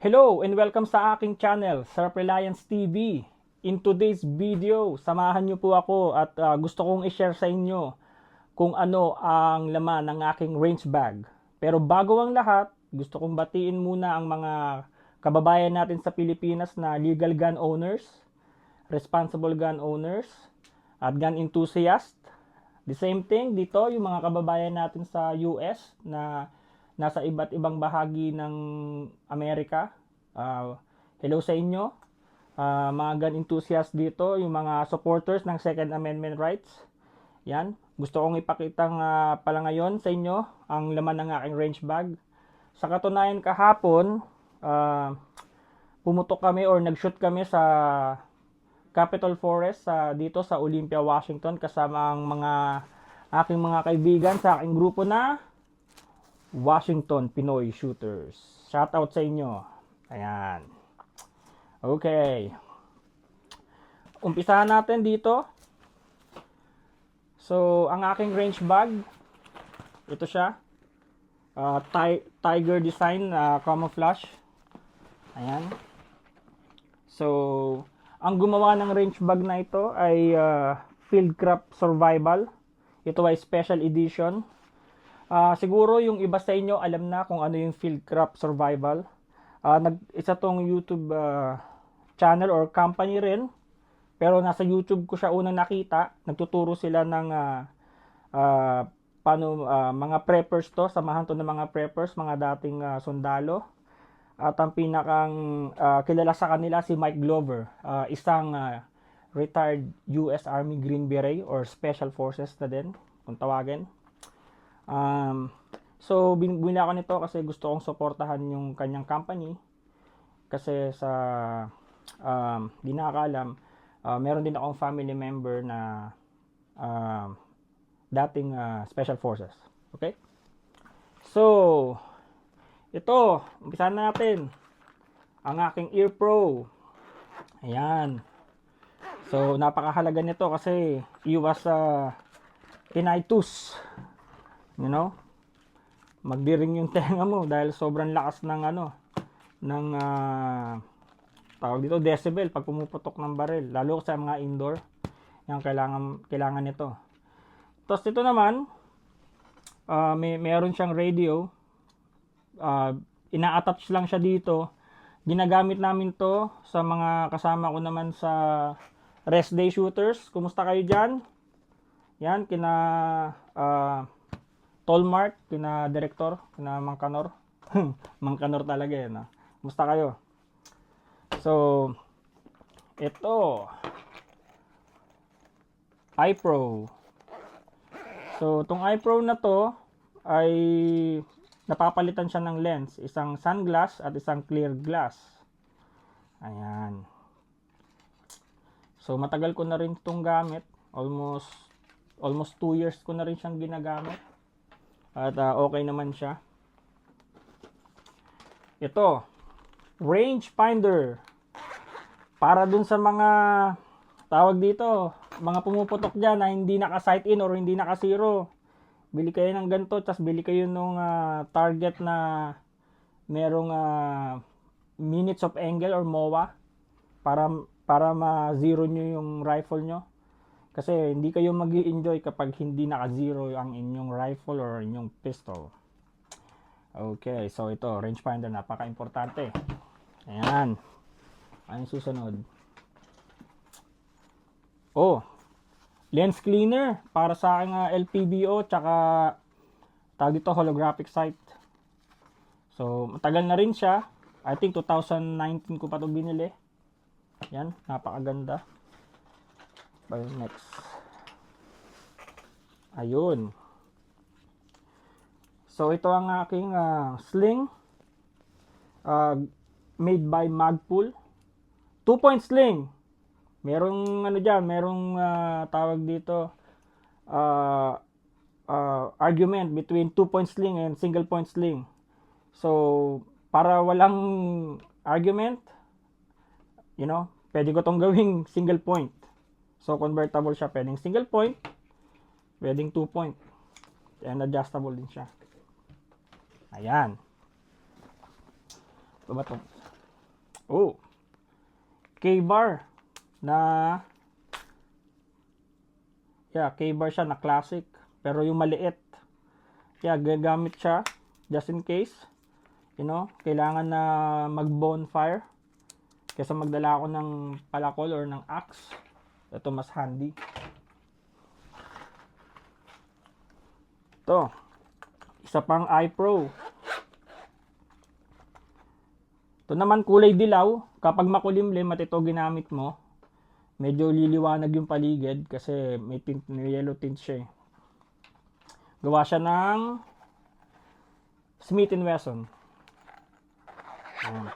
Hello and welcome sa aking channel, Surf Reliance TV. In today's video, samahan niyo po ako at ah, gusto kong i-share sa inyo kung ano ang laman ng aking range bag. Pero bago ang lahat, gusto kong batiin muna ang mga kababayan natin sa Pilipinas na legal gun owners, responsible gun owners, at gun enthusiast. The same thing dito, yung mga kababayan natin sa US na nasa iba't ibang bahagi ng Amerika. Ah, hello sa inyo. Ah, mga gun enthusiasts dito, yung mga supporters ng Second Amendment rights. Yan. Gusto kong ipakita nga pala ngayon sa inyo ang laman ng aking range bag. Sa katunayan kahapon, ah, pumutok kami or nag-shoot kami sa Capitol Forest sa dito sa Olympia, Washington kasama ang mga aking mga kaibigan sa aking grupo na Washington Pinoy Shooters. Shout out sa inyo. Ayan. Okay. Umpisahan natin dito. So, ang aking range bag, ito siya. Uh, ti- tiger design uh, camouflage. Ayan. So, ang gumawa ng range bag na ito ay uh, Fieldcraft Survival. Ito ay special edition. Ah, siguro yung iba sa inyo alam na kung ano yung Fieldcraft Survival. Ah, nag isa tong YouTube ah, channel or company rin. Pero nasa YouTube ko siya unang nakita. Nagtuturo sila ng ah, ah, paano ah, mga preppers to, samahan to ng mga preppers, mga dating ah, sundalo. At ang pinakang ah, kilala sa kanila si Mike Glover, ah, isang ah, retired US Army Green Beret or Special Forces na din, kung tawagin. Um, so, bumili ako nito kasi gusto kong suportahan yung kanyang company. Kasi sa, um, di nakakalam, ah, meron din akong family member na um, dating ah, Special Forces. Okay? So, ito, umpisahan na natin. Ang aking Ear Pro. Ayan. So, napakahalaga nito kasi iwas sa tinnitus. You know? Magdiring yung tenga mo dahil sobrang lakas ng ano, ng ah, tawag dito decibel pag pumuputok ng baril, lalo sa mga indoor. Yan kailangan kailangan nito. Tapos ito naman, ah, may meron siyang radio. Ah, ina-attach lang siya dito. Ginagamit namin to sa mga kasama ko naman sa rest day shooters. Kumusta kayo dyan? Yan, kina ah, Tolmart, kina Director, kina Mangkanor. Mangkanor talaga yan. Ah. Kumusta kayo? So, ito. iPro. So, itong iPro na to ay napapalitan siya ng lens. Isang sunglass at isang clear glass. Ayan. So, matagal ko na rin itong gamit. Almost almost 2 years ko na rin siyang ginagamit. At ah, okay naman siya. Ito, range finder. Para dun sa mga tawag dito, mga pumuputok dyan na hindi naka-sight in or hindi naka-zero. Bili kayo ng ganito, tas bili kayo nung ah, target na merong ah, minutes of angle or MOA para para ma-zero nyo yung rifle nyo. Kasi hindi kayo mag enjoy kapag hindi naka-zero ang inyong rifle or inyong pistol. Okay, so ito, rangefinder, napaka-importante. Ayan. Ano susunod? Oh, lens cleaner para sa aking ah, LPBO tsaka tawag dito holographic sight. So, matagal na rin siya. I think 2019 ko pa to binili. Yan, napakaganda. By next. Ayun. So ito ang aking ah, sling. Ah, made by Magpul. 2 point sling. Merong ano diyan, merong ah, tawag dito ah, ah, argument between 2 point sling and single point sling. So para walang argument, you know, pwede ko tong gawing single point. So, convertible siya. Pwedeng single point, pwedeng two point. And adjustable din siya. Ayan. Ito ba to? Oh. K-bar na Yeah, K-bar siya na classic. Pero yung maliit. Yeah, gagamit siya just in case. You know, kailangan na mag-bonfire. Kesa magdala ako ng palakol or ng axe. Ito mas handy. Ito. Isa pang iPro. Ito naman kulay dilaw. Kapag makulimlim at ito ginamit mo, medyo liliwanag yung paligid kasi may tint, may yellow tint siya eh. Gawa siya ng Smith Wesson. Ayan.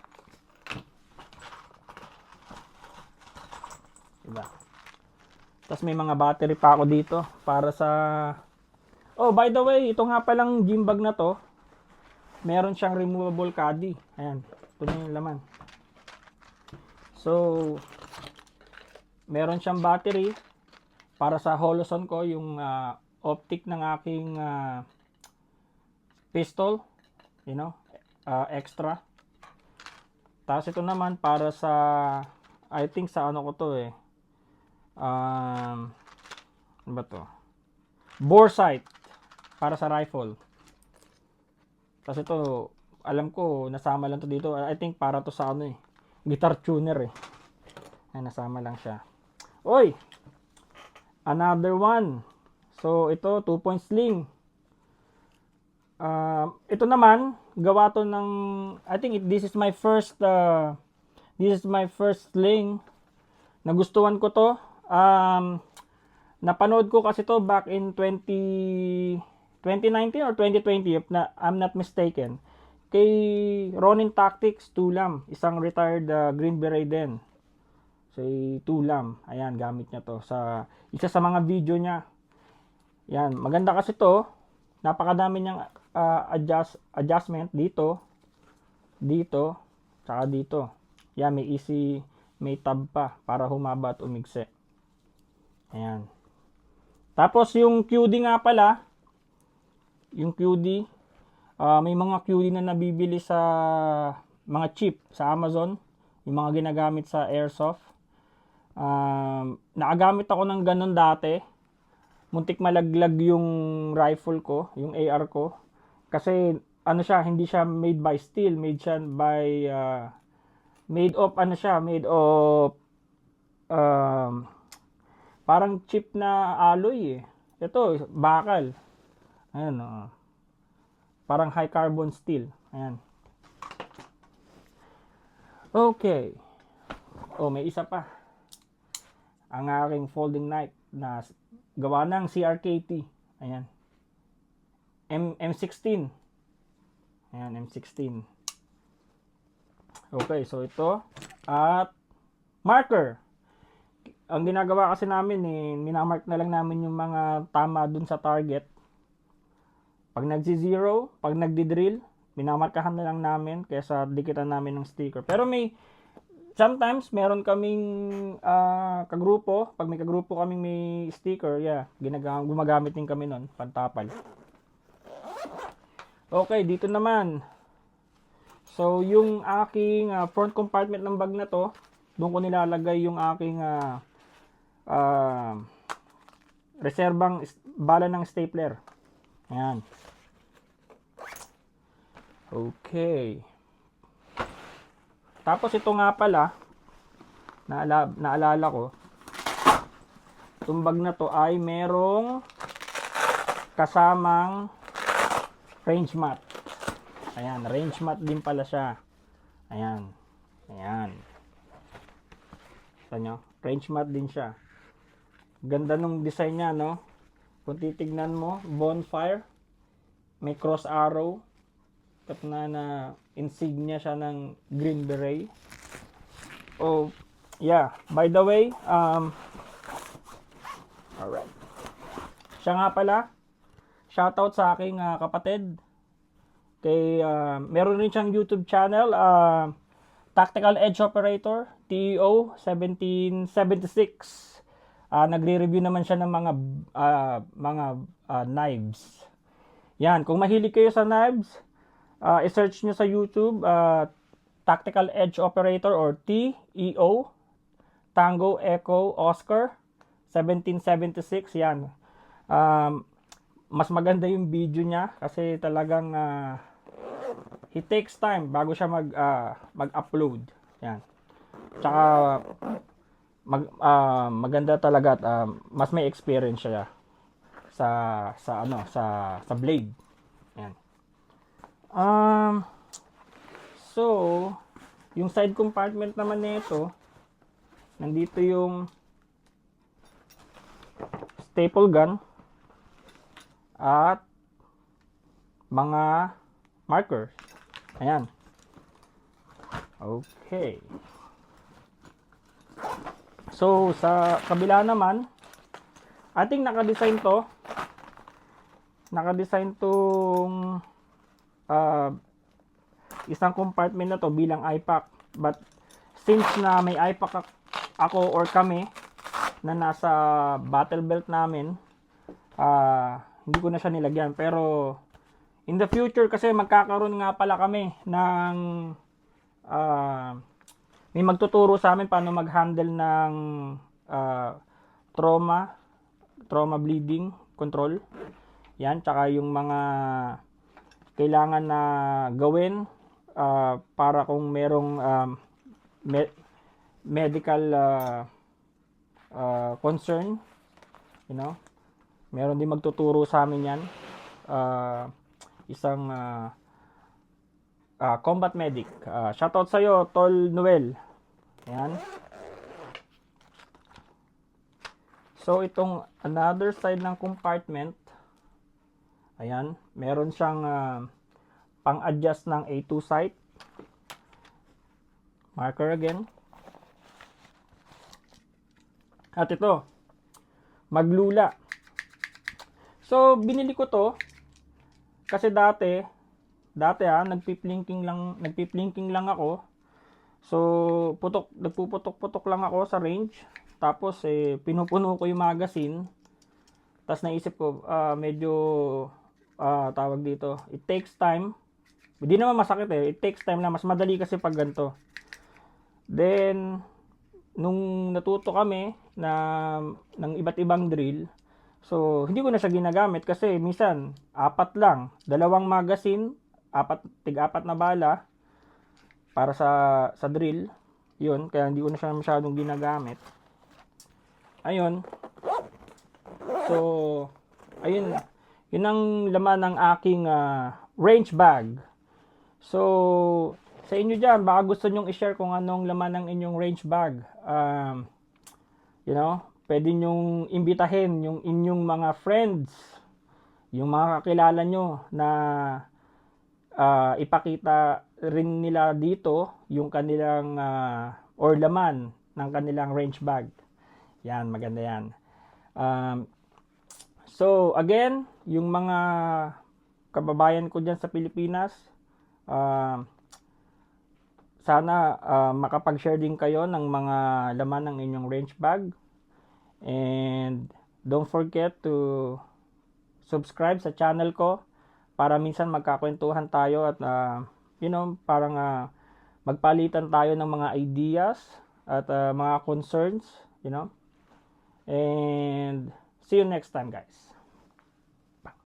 Diba? Tapos may mga battery pa ako dito para sa Oh, by the way, ito nga palang gym bag na to. Meron siyang removable caddy. Ayan, ito na yung laman. So, meron siyang battery para sa holoson ko yung ah, optic ng aking ah, pistol you know ah, extra tapos ito naman para sa I think sa ano ko to eh um, ano ba to bore sight para sa rifle tapos ito alam ko nasama lang to dito I think para to sa ano eh guitar tuner eh ay, nasama lang siya. Oy! Another one. So, ito, 2 point sling. Uh, ito naman, gawa to ng, I think it, this is my first, uh, this is my first sling. Nagustuhan ko to. Um, napanood ko kasi to back in 20, 2019 or 2020, if na, I'm not mistaken. Kay Ronin Tactics, Tulam, isang retired uh, Green Beret din say tulam. Ayan, gamit niya to sa isa sa mga video niya. Yan, maganda kasi to. Napakadami niyang uh, adjust adjustment dito, dito, saka dito. Yan, may easy may tab pa para humaba at umigse. Ayan. Tapos yung QD nga pala, yung QD, uh, may mga QD na nabibili sa mga chip sa Amazon, yung mga ginagamit sa airsoft. Um, nakagamit ako ng ganun dati. Muntik malaglag yung rifle ko, yung AR ko. Kasi ano siya, hindi siya made by steel, made siya by uh, made of ano siya, made of um, parang chip na alloy eh. Ito, bakal. Ayan, oh. Parang high carbon steel. Ayan. Okay. Oh, may isa pa ang aking folding knife na gawa ng CRKT. Ayan. M M16. Ayan, M16. Okay, so ito. At marker. Ang ginagawa kasi namin eh, minamark na lang namin yung mga tama dun sa target. Pag nagsi-zero, pag nagdi-drill, minamarkahan na lang namin kaysa dikitan namin ng sticker. Pero may sometimes meron kaming uh, kagrupo, pag may kagrupo kaming may sticker, yeah, ginagamit gumagamit din kami nun, pantapal. Okay, dito naman. So, yung aking uh, front compartment ng bag na to, doon ko nilalagay yung aking uh, uh, reserbang bala ng stapler. Ayan. Okay. Tapos ito nga pala, naala, naalala ko, itong bag na to ay merong kasamang range mat. Ayan, range mat din pala siya. Ayan. Ayan. Sa nyo? Range mat din siya. Ganda nung design niya, no? Kung titignan mo, bonfire. May cross arrow. Kat na na insignia siya ng Green Beret. Oh, yeah. By the way, um, alright. Siya nga pala, shoutout sa aking uh, kapatid. Kay, uh, meron rin siyang YouTube channel, uh, Tactical Edge Operator, TEO 1776. Uh, nagre-review naman siya ng mga uh, mga uh, knives. Yan, kung mahilig kayo sa knives, uh, i-search nyo sa YouTube, uh, Tactical Edge Operator or TEO, Tango Echo Oscar, 1776, yan. Um, mas maganda yung video niya kasi talagang ah, it takes time bago siya mag ah, mag-upload. Yan. Tsaka mag ah, maganda talaga at ah, mas may experience siya sa sa ano sa sa blade. Yan. Um so yung side compartment naman nito nandito yung staple gun at mga markers. Ayan. Okay. So, sa kabila naman, ating naka-design to. Naka-design tong ah, isang compartment na to bilang iPack. But since na may iPack ak- ako or kami na nasa battle belt namin, ah, hindi ko na siya nilagyan. Pero in the future kasi magkakaroon nga pala kami ng ah, may magtuturo sa amin paano mag-handle ng ah, trauma, trauma bleeding control. Yan, tsaka yung mga kailangan na gawin ah, para kung merong um, me- medical ah, ah, concern, you know, meron din magtuturo sa amin yan. Ah, isang ah, ah, combat medic. Ah, shoutout sa iyo, Tol Noel. Yan. So itong another side ng compartment, ayan, meron siyang ah, pang-adjust ng A2 sight. Marker again. At ito, maglula. So binili ko to kasi dati dati ah nagpi-plinking lang nagpi-plinking lang ako. So putok nagpuputok-putok lang ako sa range. Tapos eh pinupuno ko yung magazine. Tapos naisip ko ah, medyo ah, tawag dito, it takes time. Hindi naman masakit eh. It takes time na mas madali kasi pag ganito. Then nung natuto kami na ng iba't ibang drill, So, hindi ko na siya ginagamit kasi minsan, apat lang. Dalawang magazine, apat, tig-apat na bala para sa, sa drill. Yun, kaya hindi ko na siya masyadong ginagamit. Ayun. So, ayun. Yun ang laman ng aking ah, range bag. So, sa inyo dyan, baka gusto nyong i-share kung anong laman ng inyong range bag. Um, you know, pwede nyong imbitahin yung inyong mga friends, yung mga kakilala nyo na ah, ipakita rin nila dito yung kanilang ah, or laman ng kanilang range bag. Yan, maganda yan. Um, so, again, yung mga kababayan ko dyan sa Pilipinas, um, sana ah, makapag-share din kayo ng mga laman ng inyong range bag. And don't forget to subscribe sa channel ko para minsan magkakwentuhan tayo at ah, you know, parang ah, magpalitan tayo ng mga ideas at ah, mga concerns, you know. And see you next time, guys.